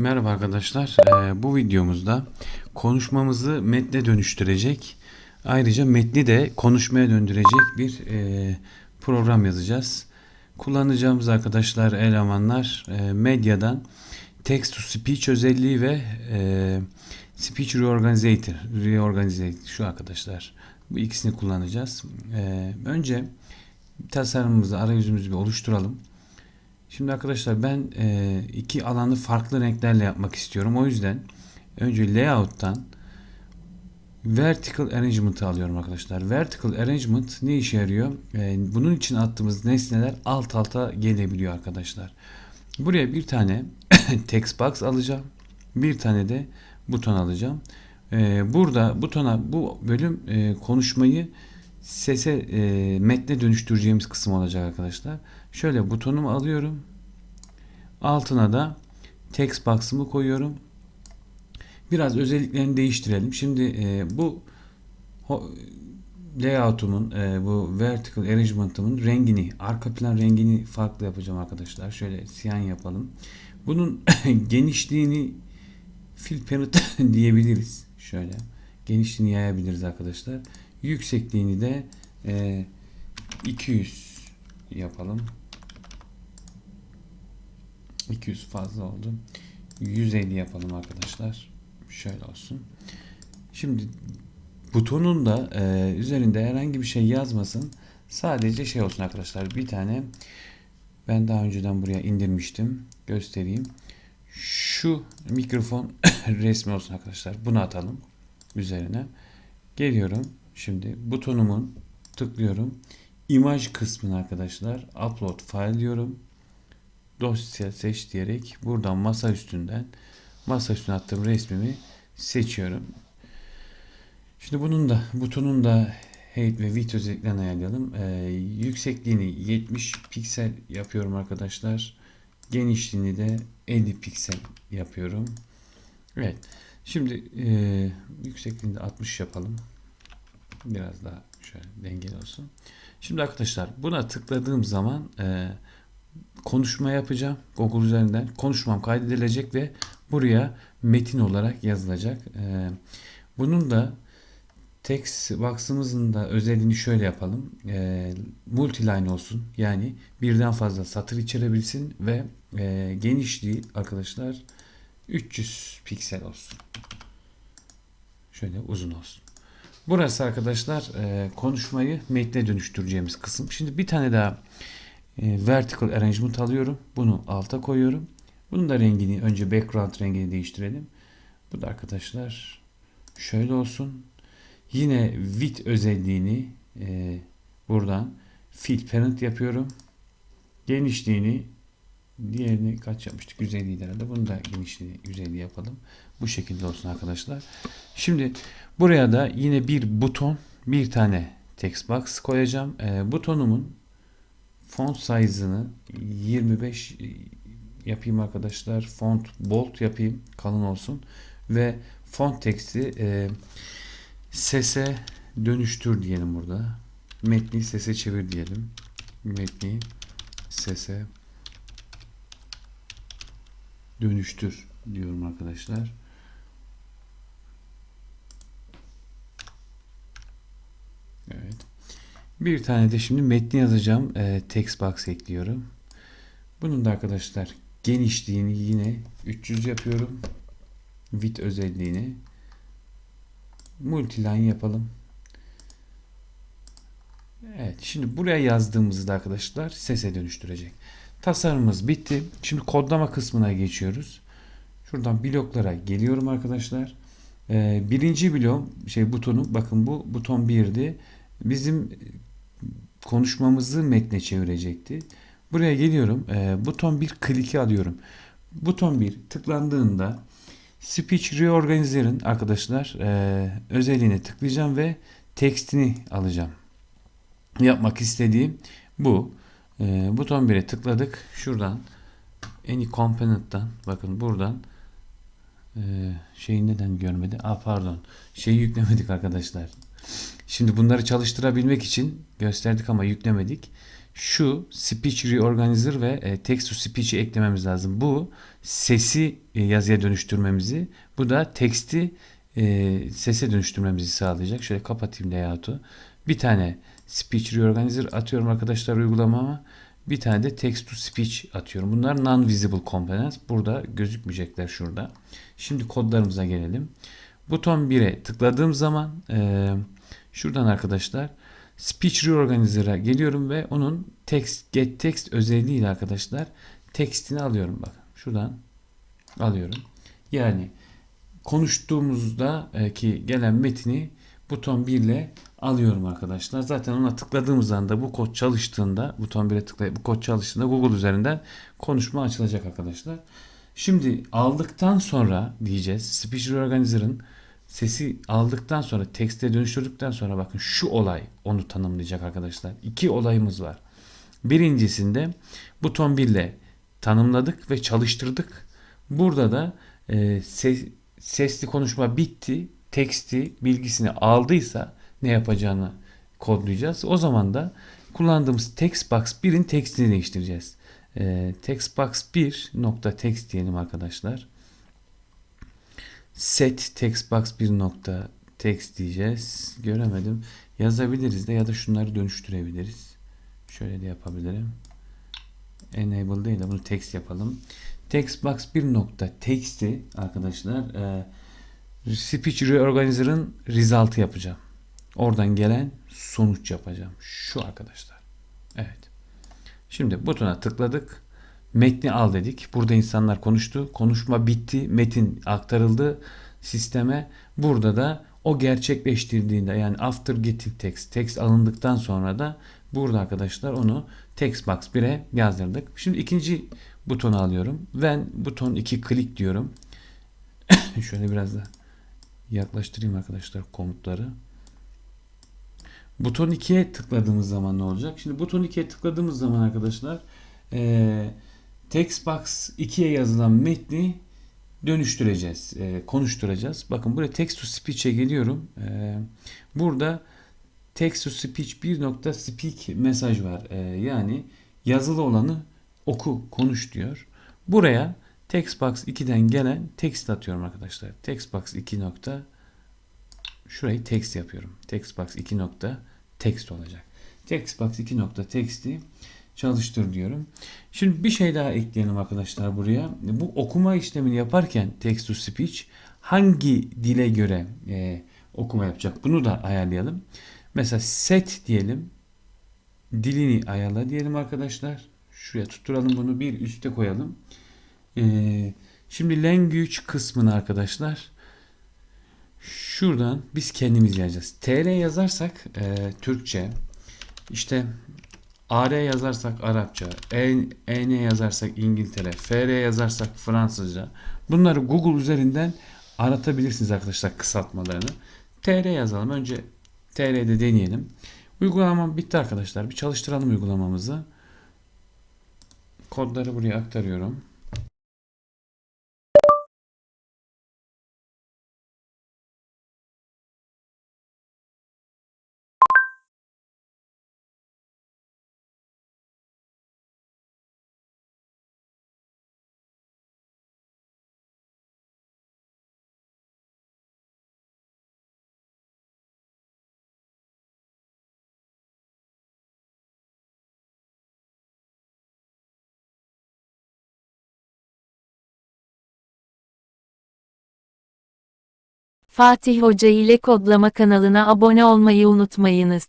Merhaba arkadaşlar. Ee, bu videomuzda konuşmamızı metne dönüştürecek, ayrıca metni de konuşmaya döndürecek bir e, program yazacağız. Kullanacağımız arkadaşlar elemanlar e, medyadan text to speech özelliği ve e, speech reorganizator, reorganizator şu arkadaşlar. Bu ikisini kullanacağız. E, önce tasarımımızı, arayüzümüzü bir oluşturalım. Şimdi arkadaşlar ben e, iki alanı farklı renklerle yapmak istiyorum. O yüzden önce layout'tan vertical arrangement'ı alıyorum arkadaşlar. Vertical arrangement ne işe yarıyor? E, bunun için attığımız nesneler alt alta gelebiliyor arkadaşlar. Buraya bir tane text box alacağım. Bir tane de buton alacağım. E, burada butona bu bölüm e, konuşmayı sese e, metne dönüştüreceğimiz kısım olacak arkadaşlar. Şöyle butonumu alıyorum. Altına da text box'ımı koyuyorum. Biraz özelliklerini değiştirelim. Şimdi e, bu layout'umun e, bu vertical arrangement'ımın rengini, arka plan rengini farklı yapacağım arkadaşlar. Şöyle siyan yapalım. Bunun genişliğini fill parent diyebiliriz. Şöyle genişliğini yayabiliriz arkadaşlar. Yüksekliğini de e, 200 yapalım. 200 fazla oldu. 150 yapalım arkadaşlar. Şöyle olsun. Şimdi butonun da e, üzerinde herhangi bir şey yazmasın. Sadece şey olsun arkadaşlar. Bir tane ben daha önceden buraya indirmiştim. Göstereyim. Şu mikrofon resmi olsun arkadaşlar. Bunu atalım üzerine. Geliyorum. Şimdi butonumun tıklıyorum. İmaj kısmını arkadaşlar upload file diyorum. Dosya seç diyerek buradan masa üstünden masa üstüne attığım resmimi seçiyorum. Şimdi bunun da butonun da height ve width özelliklerini ayarlayalım. Ee, yüksekliğini 70 piksel yapıyorum arkadaşlar. Genişliğini de 50 piksel yapıyorum. Evet. Şimdi e, yüksekliğini de 60 yapalım. Biraz daha şöyle dengeli olsun. Şimdi arkadaşlar buna tıkladığım zaman e, konuşma yapacağım. Google üzerinden konuşmam kaydedilecek ve buraya metin olarak yazılacak. E, bunun da text box'ımızın da özelliğini şöyle yapalım. E, multiline olsun. Yani birden fazla satır içerebilsin ve e, genişliği arkadaşlar 300 piksel olsun. Şöyle uzun olsun. Burası arkadaşlar e, konuşmayı metne dönüştüreceğimiz kısım. Şimdi bir tane daha e, vertical arrangement alıyorum. Bunu alta koyuyorum. Bunun da rengini önce background rengini değiştirelim. Bu da arkadaşlar şöyle olsun. Yine width özelliğini e, buradan fill parent yapıyorum. Genişliğini diğerini kaç yapmıştık? 150 herhalde. Bunu da genişliğini 150 yapalım. Bu şekilde olsun arkadaşlar. Şimdi buraya da yine bir buton, bir tane text box koyacağım. E, butonumun font size'ını 25 yapayım arkadaşlar. Font bold yapayım. Kalın olsun. Ve font text'i e, sese dönüştür diyelim burada. Metni sese çevir diyelim. Metni sese dönüştür diyorum arkadaşlar. Evet. Bir tane de şimdi metni yazacağım. E, text box ekliyorum. Bunun da arkadaşlar genişliğini yine 300 yapıyorum. Width özelliğini multiline yapalım. Evet. Şimdi buraya yazdığımızda arkadaşlar sese dönüştürecek. Tasarımımız bitti. Şimdi kodlama kısmına geçiyoruz. Şuradan bloklara geliyorum arkadaşlar. Ee, birinci blok şey butonu bakın bu buton 1'di. Bizim konuşmamızı metne çevirecekti. Buraya geliyorum. Ee, buton 1 kliki alıyorum. Buton 1 tıklandığında Speech Reorganizer'ın arkadaşlar e, özelliğine tıklayacağım ve tekstini alacağım. Yapmak istediğim bu. E, buton 1'e tıkladık. Şuradan Any Component'tan bakın buradan e, şeyi neden görmedi? Aa pardon. Şeyi yüklemedik arkadaşlar. Şimdi bunları çalıştırabilmek için gösterdik ama yüklemedik. şu speech reorganizer ve e, text to speech'i eklememiz lazım. Bu sesi e, yazıya dönüştürmemizi, bu da teksti e, sese dönüştürmemizi sağlayacak. Şöyle kapatayım layout'u. Bir tane speech reorganizer atıyorum arkadaşlar uygulamama. Bir tane de text to speech atıyorum. Bunlar non-visible components. Burada gözükmeyecekler şurada. Şimdi kodlarımıza gelelim. Buton 1'e tıkladığım zaman e, şuradan arkadaşlar speech reorganizer'a geliyorum ve onun text get text özelliğiyle arkadaşlar tekstini alıyorum. Bak şuradan alıyorum. Yani konuştuğumuzda ki gelen metni buton 1 ile alıyorum arkadaşlar. Zaten ona tıkladığımız anda bu kod çalıştığında buton 1'e tıklayıp bu kod çalıştığında Google üzerinden konuşma açılacak arkadaşlar. Şimdi aldıktan sonra diyeceğiz speech reorganizer'ın sesi aldıktan sonra tekste dönüştürdükten sonra bakın şu olay onu tanımlayacak arkadaşlar. İki olayımız var. Birincisinde buton 1 ile tanımladık ve çalıştırdık. Burada da e, ses- sesli konuşma bitti. Teksti bilgisini aldıysa ne yapacağını kodlayacağız. O zaman da kullandığımız textbox 1'in tekstini değiştireceğiz. E, textbox 1 nokta text diyelim arkadaşlar. Set textbox 1 nokta text diyeceğiz. Göremedim. Yazabiliriz de ya da şunları dönüştürebiliriz. Şöyle de yapabilirim. Enable değil de bunu text yapalım. Textbox 1 nokta text'i arkadaşlar e, speech reorganizer'ın result'ı yapacağım. Oradan gelen sonuç yapacağım. Şu arkadaşlar. Evet. Şimdi butona tıkladık. Metni al dedik. Burada insanlar konuştu. Konuşma bitti. Metin aktarıldı sisteme. Burada da o gerçekleştirdiğinde yani after getting text, text alındıktan sonra da burada arkadaşlar onu text box 1'e yazdırdık. Şimdi ikinci butonu alıyorum. When buton 2 click diyorum. Şöyle biraz da yaklaştırayım arkadaşlar komutları. Buton 2'ye tıkladığımız zaman ne olacak? Şimdi buton 2'ye tıkladığımız zaman arkadaşlar eee Textbox 2'ye yazılan metni dönüştüreceğiz, e, konuşturacağız. Bakın buraya text to speech'e geliyorum. E, burada text to speech 1.speak mesaj var. E, yani yazılı olanı oku, konuş diyor. Buraya Textbox 2'den gelen text atıyorum arkadaşlar. Textbox 2 nokta şurayı text yapıyorum. Textbox 2 nokta text olacak. Textbox 2 nokta text'i çalıştır diyorum. Şimdi bir şey daha ekleyelim arkadaşlar buraya. Bu okuma işlemini yaparken text to speech hangi dile göre e, okuma yapacak? Bunu da ayarlayalım. Mesela set diyelim. Dilini ayarla diyelim arkadaşlar. Şuraya tutturalım bunu bir üste koyalım. E, şimdi language kısmını arkadaşlar şuradan biz kendimiz yazacağız. TR yazarsak e, Türkçe işte AR yazarsak Arapça, EN EN yazarsak İngiltere, FR yazarsak Fransızca. Bunları Google üzerinden aratabilirsiniz arkadaşlar kısaltmalarını. TR yazalım. Önce TR'de deneyelim. Uygulamam bitti arkadaşlar. Bir çalıştıralım uygulamamızı. Kodları buraya aktarıyorum. Fatih Hoca ile Kodlama kanalına abone olmayı unutmayınız.